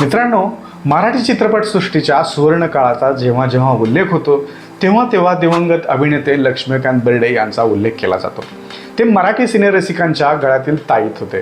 मित्रांनो मराठी चित्रपटसृष्टीच्या सुवर्णकाळाचा जेव्हा जेव्हा उल्लेख होतो तेव्हा तेव्हा दिवंगत अभिनेते लक्ष्मीकांत बेर्डे यांचा उल्लेख केला जातो. ते मराठी सिनेरसिकांच्या गळ्यातील ताईत होते.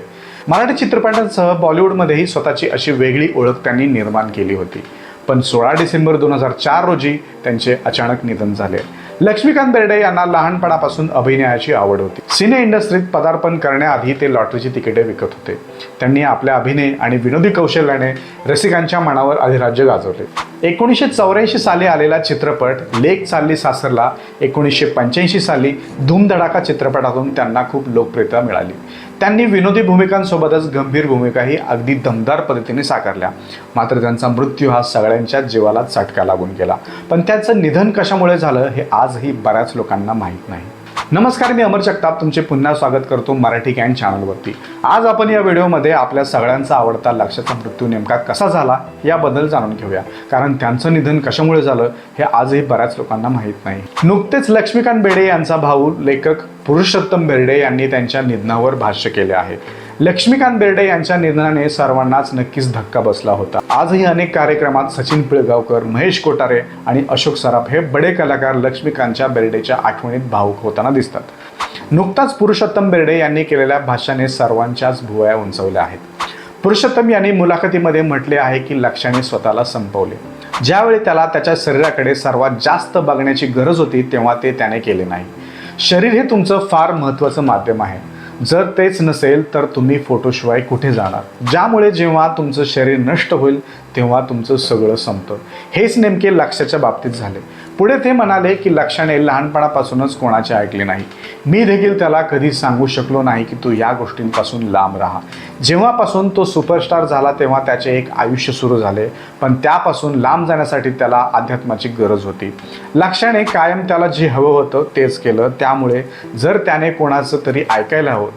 मराठी चित्रपटांसह बॉलिवूडमध्येही स्वतःची अशी वेगळी ओळख त्यांनी निर्माण केली होती. पण सोळा डिसेंबर दोन हजार चार रोजी त्यांचे अचानक निधन झाले. लक्ष्मीकांत बेर्डे यांना लहानपणापासून अभिनयाची आवड होती. सिने इंडस्ट्रीत पदार्पण करण्याआधी ते लॉटरीची तिकिटे विकत होते. त्यांनी आपल्या अभिनय आणि विनोदी कौशल्याने रसिकांच्या मनावर अधिराज्य गाजवले. एकोणीसशे चौऱ्याऐंशी साली आलेला चित्रपट लेक चालली सासरला एकोणीसशे पंच्याऐंशी साली धूमधडाका चित्रपटातून त्यांना खूप लोकप्रियता मिळाली. त्यांनी विनोदी भूमिकांसोबतच गंभीर भूमिकाही अगदी दमदार पद्धतीने साकारल्या. मात्र त्यांचा मृत्यू हा सगळ्यांच्या जीवाला चटका लागून गेला. पण त्याचं निधन कशामुळे झालं हे आजही बऱ्याच लोकांना माहीत नाही. नमस्कार मी अमर जगताप. तुमचे पुन्हा स्वागत करतो मराठी कॅन चॅनलवरती. आज आपण या व्हिडिओमध्ये आपल्या सगळ्यांचा आवडता लक्षाचा मृत्यू नेमका कसा झाला याबद्दल जाणून घेऊया. कारण त्यांचं निधन कशामुळे झालं हे आजही बऱ्याच लोकांना माहीत नाही. नुकतेच लक्ष्मीकांत बेडे यांचा भाऊ लेखक पुरुषोत्तम बेर्डे यांनी त्यांच्या निधनावर भाष्य केले आहे. लक्ष्मीकांत बेर्डे यांच्या निधनाने सर्वांनाच नक्कीच धक्का बसला होता. आजही अनेक कार्यक्रमात सचिन पिळगावकर महेश कोटारे आणि अशोक सराफ हे बडे कलाकार लक्ष्मीकांतच्या बेर्डेच्या आठवणीत भावुक होताना दिसतात. नुकताच पुरुषोत्तम बेर्डे यांनी केलेल्या भाषाने सर्वांच्याच भुवया उंचवल्या आहेत. पुरुषोत्तम यांनी मुलाखतीमध्ये म्हटले आहे की लक्ष्याने स्वतःला संपवले. ज्यावेळी त्याला त्याच्या शरीराकडे सर्वात जास्त बघण्याची गरज होती तेव्हा ते त्याने केले नाही. शरीर हे तुमचं फार महत्त्वाचं माध्यम आहे. जर तेच नसेल तर तुम्ही फोटोशिवाय कुठे जाणार? ज्यामुळे जेव्हा तुमचं शरीर नष्ट होईल तेव्हा तुमचं सगळं संपतं. हेच नेमके लक्ष्याच्या बाबतीत झाले. पुढे ते म्हणाले की लक्षणे लहानपणापासूनच कोणाचे ऐकले नाही. मी देखील त्याला कधी सांगू शकलो नाही की तू या गोष्टींपासून लांब राहा. जेव्हापासून तो सुपरस्टार झाला तेव्हा त्याचे एक आयुष्य सुरू झाले. पण त्यापासून लांब जाण्यासाठी त्याला अध्यात्माची गरज होती. लक्षणे कायम त्याला जे हवं होतं तेच केलं. त्यामुळे जर त्याने कोणाचं तरी ऐकायला हवं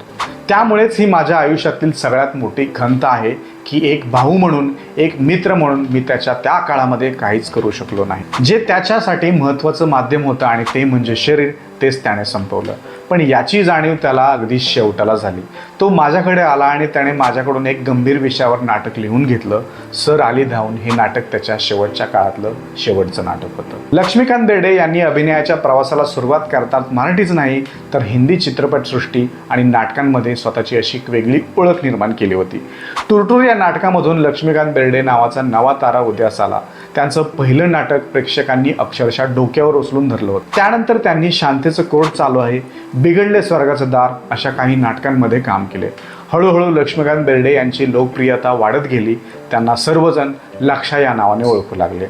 त्यामुळेच ही माझ्या आयुष्यातील सगळ्यात मोठी खंत आहे. की एक भाऊ म्हणून एक मित्र म्हणून मी त्याच्या त्या काळामध्ये काहीच करू शकलो नाही. जे त्याच्यासाठी महत्त्वाचं माध्यम होतं आणि ते म्हणजे शरीर. तेच त्याने संपवलं. पण याची जाणीव त्याला अगदी शेवटाला झाली. तो माझ्याकडे आला आणि त्याने माझ्याकडून एक गंभीर विषयावर नाटक लिहून घेतलं. सर आली धावून हे नाटक त्याच्या शेवटच्या काळातलं शेवटचं नाटक होतं. लक्ष्मीकांत बेर्डे यांनी अभिनयाच्या प्रवासाला सुरुवात करतात मराठीच नाही तर हिंदी चित्रपटसृष्टी आणि नाटकांमध्ये स्वतःची अशी एक वेगळी ओळख निर्माण केली होती. टुरटूर या नाटकामधून लक्ष्मीकांत बेर्डे नावाचा नवा तारा उदयास आला. त्यांचं पहिलं नाटक प्रेक्षकांनी अक्षरशः डोक्यावर उचलून धरलं होतं. त्यानंतर त्यांनी शांतेचं कोर्ट चालू आहे. बिघडले स्वर्गाचं दार अशा काही नाटकांमध्ये काम केले. हळूहळू लक्ष्मीकांत बेर्डे यांची लोकप्रियता वाढत गेली. त्यांना सर्वजण लक्षा या नावाने ओळखू लागले.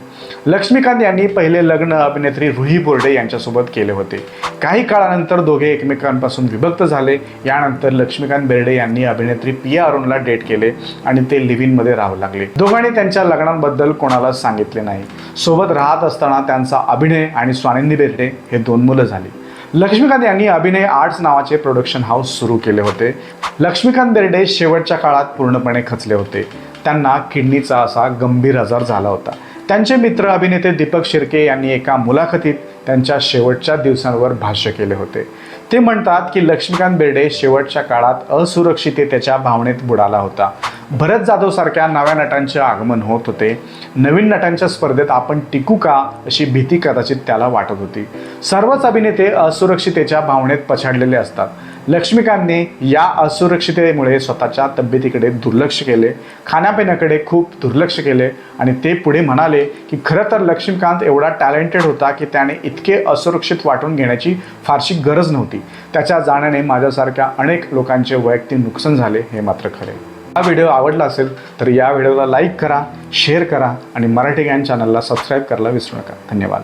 लक्ष्मीकांत यांनी पहिले लग्न अभिनेत्री रुही बोर्डे यांच्यासोबत केले होते. काही काळानंतर दोघे एकमेकांपासून विभक्त झाले. यानंतर लक्ष्मीकांत बेर्डे यांनी अभिनेत्री पिया अरुणला डेट केले आणि ते लिव्हिनमध्ये राहू लागले. दोघांनी त्यांच्या लग्नांबद्दल कोणाला सांगितले नाही. सोबत राहत असताना त्यांचा अभिनय आणि स्वानंदी बेर्डे हे दोन मुलं झाली. लक्ष्मीकांत यांनी अभिनय आर्ट्स नावाचे प्रोडक्शन हाऊस सुरू केले होते. लक्ष्मीकांत बेर्डे शेवटच्या काळात पूर्णपणे खचले होते. त्यांना किडनीचा असा गंभीर आजार झाला होता. त्यांचे मित्र अभिनेते दीपक शिर्के यांनी एका मुलाखतीत त्यांच्या शेवटच्या दिवसांवर भाष्य केले होते. ते म्हणतात की लक्ष्मीकांत बेर्डे शेवटच्या काळात असुरक्षिततेच्या भावनेत बुडाला होता. भरत जाधवसारख्या नव्या नटांचे आगमन होत होते. नवीन नटांच्या स्पर्धेत आपण टिकू का अशी भीती कदाचित त्याला वाटत होती. सर्वच अभिनेते असुरक्षितेच्या भावनेत पछाडलेले असतात. लक्ष्मीकांतने या असुरक्षिततेमुळे स्वतःच्या तब्येतीकडे दुर्लक्ष केले. खाण्यापिण्याकडे खूप दुर्लक्ष केले आणि ते पुढे म्हणाले की खरं तर लक्ष्मीकांत एवढा टॅलेंटेड होता की त्याने इतके असुरक्षित वाटून घेण्याची फारशी गरज नव्हती. त्याच्या जाण्याने माझ्यासारख्या अनेक लोकांचे वैयक्तिक नुकसान झाले हे मात्र खरे. हा व्हिडिओ आवडला असेल तर या व्हिडिओला लाईक करा शेअर करा आणि मराठी गॅन चॅनलला सबस्क्राईब करायला विसरू नका. धन्यवाद.